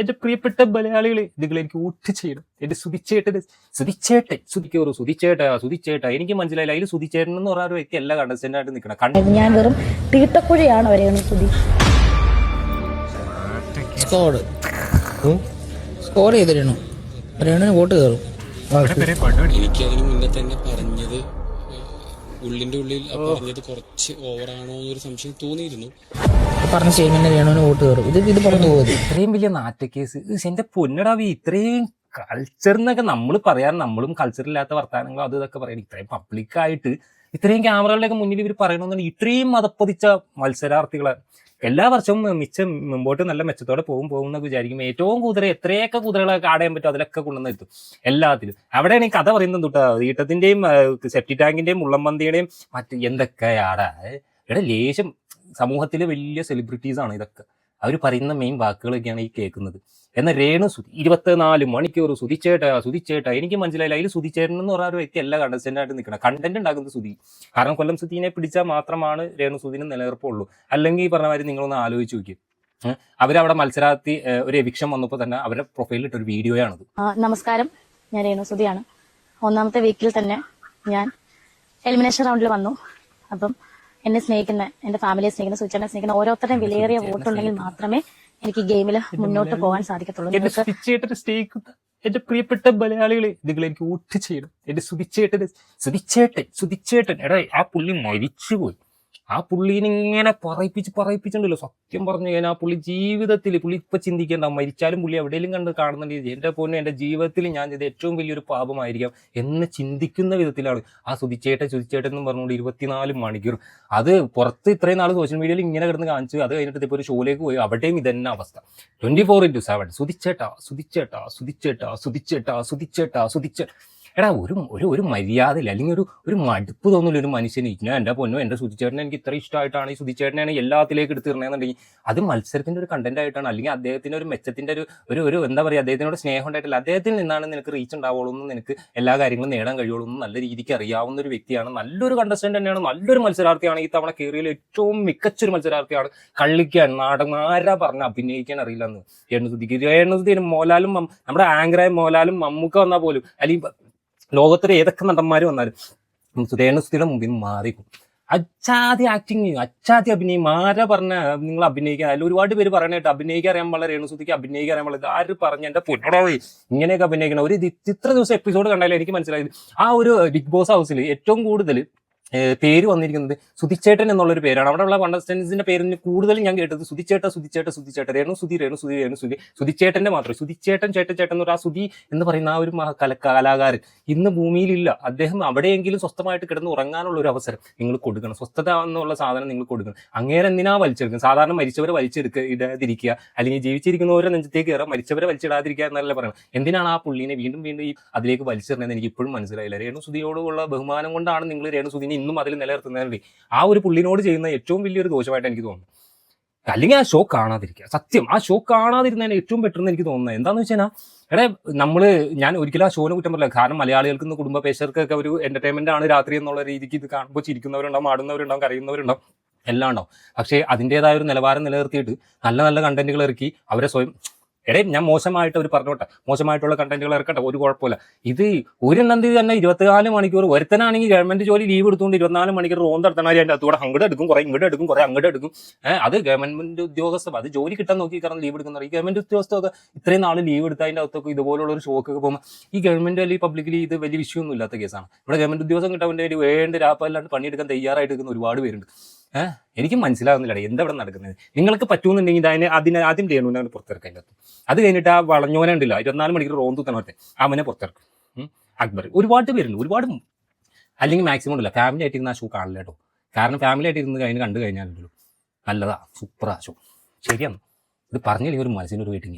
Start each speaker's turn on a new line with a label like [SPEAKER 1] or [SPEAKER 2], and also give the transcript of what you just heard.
[SPEAKER 1] എന്റെ പ്രിയപ്പെട്ട മലയാളികളെ നിങ്ങൾ എനിക്ക് വോട്ട് ചെയ്യണം. എന്റെ സുതിച്ചേട്ടന് സുതിച്ചേട്ടൻ സുതിക്കോറു സുതിച്ചേട്ട സുതിച്ചേട്ട. എനിക്ക് മനസ്സിലായില്ല അതിൽ സുതിച്ചേട്ടൻ എന്ന് പറഞ്ഞ ഒരു വ്യക്തി എല്ലാ കണ്ടസ്റ്റന്റ് ആയിട്ട് നിൽക്കണം കണ്ട
[SPEAKER 2] ഞാൻ വെറും തീട്ടക്കുഴിയാണ് വരെയാണ് സുതി.
[SPEAKER 3] സ്കോഡ് സ്കോർ ചെയ്തിരുന്നു. രേണു രേണുവിന് വോട്ട് കയറും.
[SPEAKER 4] എനിക്ക് അതിന് മുന്നേ തന്നെ പറഞ്ഞത് ഉള്ളിന്റെ ഉള്ളിൽ പറഞ്ഞത് കുറച്ച് ഓവറാണോ എന്നൊരു സംശയം തോന്നിയിരുന്നു.
[SPEAKER 3] പറഞ്ഞ സ്റ്റേറ്റ്മെന്റ് രേണുവിന് വോട്ട് കയറും. ഇത് ഇത് പറഞ്ഞു പോകും
[SPEAKER 1] ഇത്രയും വലിയ നാറ്റക്കേസ് എന്റെ പൊന്നടാവി ഇത്രയും കൾച്ചർ എന്നൊക്കെ നമ്മൾ പറയാൻ നമ്മളും കൾച്ചറില്ലാത്ത വർത്തമാനങ്ങളും അത് ഇതൊക്കെ പറയണം ഇത്രയും പബ്ലിക്കായിട്ട് ഇത്രയും ക്യാമറകളുടെയൊക്കെ മുന്നിൽ ഇവർ പറയണമെന്നുണ്ടെങ്കിൽ ഇത്രയും മതപ്പതിച്ച മത്സരാർത്ഥികളെ എല്ലാ വർഷവും മിച്ചം മുമ്പോട്ട് നല്ല മെച്ചത്തോടെ പോകും പോകും എന്നൊക്കെ വിചാരിക്കും. ഏറ്റവും കുതിര എത്രയൊക്കെ കുതിരകളൊക്കെ ആടയാൻ പറ്റും അതിലൊക്കെ കൊണ്ടുവന്ന് എത്തും. എല്ലാത്തിലും. അവിടെയാണ് ഈ കഥ പറയുന്നത് തൊട്ടാ ഈട്ടത്തിന്റെയും സെപ്റ്റി ടാങ്കിന്റെയും മുള്ളമ്പന്തിയുടെയും മറ്റ് എന്തൊക്കെയാടാ. ഇവിടെ ലേശം സമൂഹത്തിലെ വലിയ സെലിബ്രിറ്റീസ് ആണ് ഇതൊക്കെ. അവർ പറയുന്ന മെയിൻ വാക്കുകളൊക്കെയാണ് ഈ കേൾക്കുന്നത്. എന്നാൽ രേണു സുതി ഇരുപത്തിനാല് മണിക്കൂർ സുതിച്ചേട്ട സുതിച്ചേട്ട എനിക്ക് മനസ്സിലായില്ല. അതിൽ സുതിച്ചേട്ടൻ എന്ന് പറഞ്ഞ ഒരു വ്യക്തി അല്ല കണ്ടസ്റ്റന്റ് ആയിട്ട് നിൽക്കണം കണ്ടന്റ് ഉണ്ടാക്കുന്നത് സുതി കാരണം കൊല്ലം സുതിനെ പിടിച്ചാൽ മാത്രമാണ് രേണു സുതിന് നിലനിർപ്പുള്ളൂ. അല്ലെങ്കിൽ ഈ പറഞ്ഞ മാതിരി നിങ്ങളൊന്ന് ആലോചിച്ച് നോക്കി അവരവിടെ മത്സരാർത്ഥി ഒരു എവിക്ഷം വന്നപ്പോൾ തന്നെ അവരുടെ പ്രൊഫൈലിൽ ഇട്ട ഒരു വീഡിയോയാണത്
[SPEAKER 2] നമസ്കാരം. ഞാൻ രേണു സുതിയാണ് ഒന്നാമത്തെ വീക്കിൽ തന്നെ ഞാൻ എലിമിനേഷൻ റൗണ്ടിൽ വന്നു. അപ്പം എന്നെ സ്നേഹിക്കുന്ന എന്റെ ഫാമിലിയെ സ്നേഹിക്കുന്ന സുച്ചനെ സ്നേഹിക്കുന്ന ഓരോരുത്തരുടെയും വിലയേറിയ വോട്ടുണ്ടെങ്കിൽ മാത്രമേ എനിക്ക് ഗെയിമിൽ മുന്നോട്ട് പോകാൻ സാധിക്കത്തുള്ളൂ.
[SPEAKER 1] എന്റെ പ്രിയപ്പെട്ട മലയാളികളെ നിങ്ങൾ എനിക്ക് വോട്ട് ചെയ്യണം. എന്റെ സുതിച്ചേട്ടന് സുതിച്ചേട്ടൻ സുതിച്ചേട്ടൻ എടാ ആ പുള്ളി മരിച്ചുപോയി. ആ പുള്ളീനെ ഇങ്ങനെ പറയിപ്പിച്ച് പറയിപ്പിച്ചിട്ടുണ്ടല്ലോ സത്യം പറഞ്ഞു കഴിഞ്ഞാൽ ആ പുള്ളി ജീവിതത്തിൽ പുള്ളി ഇപ്പൊ ചിന്തിക്കേണ്ട മരിച്ചാലും പുള്ളി എവിടെയെങ്കിലും കണ്ട് കാണുന്നുണ്ട്. എന്റെ പൊന്നു എന്റെ ജീവിതത്തിൽ ഞാൻ ചെയ്ത ഏറ്റവും വലിയൊരു പാപമായിരിക്കാം എന്ന് ചിന്തിക്കുന്ന വിധത്തിലാണ്. ആ സുതിച്ചേട്ടൻ സുതിച്ചേട്ടൻ എന്ന് പറഞ്ഞുകൊണ്ട് ഇരുപത്തിനാല് മണിക്കൂർ. അത് പുറത്ത് ഇത്രയും നാൾ സോഷ്യൽ മീഡിയയിൽ ഇങ്ങനെ കിടന്ന് കാണിച്ചു അത് കഴിഞ്ഞിട്ട് ഇപ്പോൾ ഒരു ഷോയിലേക്ക് പോയി. അവിടെയും ഇതന്നെ അവസ്ഥ. ട്വന്റി ഫോർ ഇന്റു സെവൻ സുതിച്ചേട്ടാ സുതിച്ചേട്ടാ സുതിച്ചേട്ടാ സുതിച്ചേട്ടാ സുതിച്ചേട്ടാ സുതിച്ച എടാ ഒരു ഒരു ഒരു മര്യാദയില്ല. അല്ലെങ്കിൽ ഒരു ഒരു മടുപ്പ് തോന്നില്ല ഒരു മനുഷ്യന്. ഞാൻ എന്റെ പൊന്നോ എന്റെ സുധിച്ചേട്ടനെ എനിക്ക് ഇത്ര ഇഷ്ടമായിട്ടാണ് ഈ സുധിച്ചേട്ടനെയാണ് എല്ലാത്തിലേക്ക് എടുത്ത് തരണമെന്നുണ്ടെങ്കിൽ അത് മത്സരത്തിന്റെ ഒരു കണ്ടന്റ് ആയിട്ടാണ്. അല്ലെങ്കിൽ അദ്ദേഹത്തിന്റെ ഒരു മെച്ചത്തിന്റെ ഒരു ഒരു ഒരു എന്താ പറയുക അദ്ദേഹത്തിനോട് സ്നേഹം ഉണ്ടായിട്ടില്ല. അദ്ദേഹത്തിൽ നിന്നാണ് നിനക്ക് റീച്ച് ഉണ്ടാവുള്ളൂ എന്ന് നിനക്ക് എല്ലാ കാര്യങ്ങളും നേടാൻ കഴിയുള്ളൂ എന്ന് നല്ല രീതിക്ക് അറിയാവുന്ന ഒരു വ്യക്തിയാണ്. നല്ലൊരു കണ്ടസ്റ്റന്റ് തന്നെയാണ്. നല്ലൊരു മത്സരാർത്ഥിയാണ്. ഈ തവണ കേറിയതിൽ ഏറ്റവും മികച്ചൊരു മത്സരാർത്ഥിയാണ്. കള്ളിക്കാൻ നാടകം ആരാ പറഞ്ഞ അഭിനയിക്കാൻ അറിയില്ല എന്ന്. രേണുസുതിക്ക് രേണുസുതി മോലാലും നമ്മുടെ ആങ്കറായ മോലാലും മമ്മൂക്ക വന്നാൽ പോലും. അല്ലെങ്കിൽ ലോകത്തിലെ ഏതൊക്കെ നടന്മാർ വന്നാലും രേണുസുതിയുടെ മുമ്പിൽ നിന്ന് മാറിക്കും അച്ചാതി ആക്ടിങ് അച്ചാതി അഭിനയം ആരാ പറഞ്ഞ നിങ്ങൾ അഭിനയിക്കാൻ? അതിൽ ഒരുപാട് പേര് പറയണേട്ട് അഭിനയിക്കാൻ അറിയാൻ പാടില്ല രേണുസുതിക്ക് അഭിനയിക്കാൻ അറിയാൻ ഇത് ആര് പറഞ്ഞ? എന്റെ പൊന്നോടേ ഇങ്ങനെയൊക്കെ അഭിനയിക്കണം. ഒരു ഇത് ഇത്ര ദിവസം എപ്പിസോഡ് കണ്ടാലും എനിക്ക് മനസ്സിലായത്. ആ ഒരു ബിഗ് ബോസ് ഹൗസിൽ ഏറ്റവും കൂടുതൽ പേര് വന്നിരിക്കുന്നത് സുതിച്ചേട്ടൻ എന്നുള്ളൊരു പേരാണ്. അവിടെ ഉള്ള കണ്ടസ്റ്റൻസിന്റെ പേരിന് കൂടുതലും ഞാൻ കേട്ടത് സുതിച്ചേട്ട സുതിച്ചേട്ട സുതിച്ചേട്ട രേണു സുതി രേണു സുതി രേണു സുതി സുതിച്ചേട്ടന്റെ മാത്രം സുതിച്ചേട്ടൻ ചേട്ടൻ ചേട്ടൻ ആ സുതി എന്ന് പറയുന്ന ആ ഒരു കല കലാകാരൻ. ഇന്ന് ഭൂമിയിലില്ല. അദ്ദേഹം അവിടെയെങ്കിലും സ്വസ്ഥമായിട്ട് കിടന്ന് ഉറങ്ങാനുള്ള ഒരു അവസരം നിങ്ങൾ കൊടുക്കണം. സ്വസ്ഥത എന്നുള്ള സാധനം നിങ്ങൾ കൊടുക്കണം. അങ്ങേരെ എന്തിനാ വലിച്ചെടുക്കുന്നത്? സാധാരണ മരിച്ചവരെ വലിച്ചെടുക്കുക ഇടാതിരിക്കുക. അല്ലെങ്കിൽ ജീവിച്ചിരിക്കുന്നവരെ നെഞ്ചത്തേക്ക് കയറാം മരിച്ചവരെ വലിച്ചിടാതിരിക്കുക എന്നല്ല പറയുന്നത് എന്തിനാണ് ആ പുള്ളീനെ വീണ്ടും വീണ്ടും ഈ അതിലേക്ക് വലിച്ചെറിഞ്ഞത് എനിക്ക് ഇപ്പോഴും മനസ്സിലായില്ല. രേണു സുതിയോടുള്ള ബഹുമാനം കൊണ്ടാണ് നിങ്ങൾ രേണു സുതിനെ ഇന്നും അതിൽ നിലനിർത്തുന്നതിന് ആ ഒരു പുള്ളിനോട് ചെയ്യുന്ന ഏറ്റവും വലിയൊരു ദോഷമായിട്ട് എനിക്ക് തോന്നുന്നു. അല്ലെങ്കിൽ ആ ഷോ കാണാതിരിക്കുക. സത്യം ആ ഷോ കാണാതിരുന്നതിന് ഏറ്റവും ബെറ്റർ എന്ന് എനിക്ക് തോന്നുന്നത് എന്താണെന്ന് കഴിഞ്ഞാൽ എടേ നമ്മൾ ഞാൻ ഒരിക്കലും ആ ഷോനെ കുറ്റം പറയില്ല. കാരണം മലയാളികൾക്ക് കുടുംബ പേശർക്കൊക്കെ ഒരു എന്റർടൈൻമെന്റ് ആണ് രാത്രി എന്നുള്ള രീതിക്ക് ഇത് കാണുമ്പോൾ ചിരിക്കുന്നവരുണ്ടാവും ആടുന്നവരുണ്ടാവും കരയുന്നവരുണ്ടാവും എല്ലാം ഉണ്ടാവും. പക്ഷേ അതിന്റെതായ ഒരു നിലവാരം നിലനിർത്തിയിട്ട് നല്ല നല്ല കണ്ടന്റുകൾ ഇറക്കി അവരെ സ്വയം എടേ ഞാൻ മോശമായിട്ട് അവർ പറഞ്ഞോട്ടെ. മോശമായിട്ടുള്ള കണ്ടന്റുകൾ ഇറക്കട്ടെ ഒരു കുഴപ്പമില്ല. ഇത് ഒരു നന്ദി തന്നെ ഇരുപത്തിനാല് മണിക്കൂർ ഒരുത്തനാണെങ്കിൽ ഗവൺമെന്റ് ജോലി ലീവ് എടുത്തുകൊണ്ട് ഇരുപത്തിനാല് മണിക്കൂർ റോന്ത് നടത്തണ അതിന്റെ അതുകൂടെ അങ്ങോട്ട് എടുക്കും കുറെ ഇങ്ങോട്ട് എടുക്കും കുറെ അങ്ങോട്ട് എടുക്കും. അത് ഗവൺമെന്റ് ഉദ്യോഗസ്ഥ അത് ജോലി കിട്ടാൻ നോക്കി കാരണം ലീവ് എടുക്കുന്ന ഈ ഗവൺമെന്റ് ഉദ്യോഗസ്ഥർക്ക് ഇത്രയും നാൾ ലീവ് എടുത്ത് അതിന്റെ അകത്തൊക്കെ ഇതുപോലുള്ള ഒരു ഷോക്കൊക്കെ പോകുമ്പോൾ ഈ ഗവൺമെന്റ് അല്ലെങ്കിൽ പബ്ലിക്കലി ഇത് വലിയ വിഷയമൊന്നും ഇല്ലാത്ത കേസാണ് ഇവിടെ ഗവൺമെന്റ് ഉദ്യോഗസ്ഥം കിട്ടാൻ വേണ്ടി വേണ്ട രാപ്പല്ലാണ്ട് പണിയെടുക്കാൻ തയ്യാറായിട്ട് നിൽക്കുന്ന ഒരുപാട് പേരുണ്ട്. ഏഹ് എനിക്ക് മനസ്സിലാകുന്നില്ല എന്താ ഇവിടെ നടക്കുന്നത്? നിങ്ങൾക്ക് പറ്റുമെന്നുണ്ടെങ്കിൽ അതിനെ അതിന് ആദ്യം രേണുവിനാണ് പുറത്തിറക്കാൻ പറ്റും. അത് കഴിഞ്ഞിട്ട് ആ വളഞ്ഞോനെ ഉണ്ടല്ലോ ഇരുപത്തിനാല് മണിക്കൂർ റോന്തു തന്നോട്ടെ അവനെ. പുറത്തിറക്കും. അക്ബർ. ഒരുപാട് പേരുണ്ട് ഒരുപാട് അല്ലെങ്കിൽ മാക്സിമം ഉണ്ടല്ലോ ഫാമിലി ആയിട്ട് ഇരുന്ന് ആ ഷൂ കാണില്ല കേട്ടോ. കാരണം ഫാമിലി ആയിട്ട് ഇരുന്ന് കഴിഞ്ഞ് കണ്ടു കഴിഞ്ഞാലുണ്ടല്ലോ നല്ലതാ സൂപ്പറാ ഷൂ ശരിയാണ്. ഇത് പറഞ്ഞില്ലെങ്കിൽ ഒരു മനസ്സിനൊരു വെയിറ്റിംഗ്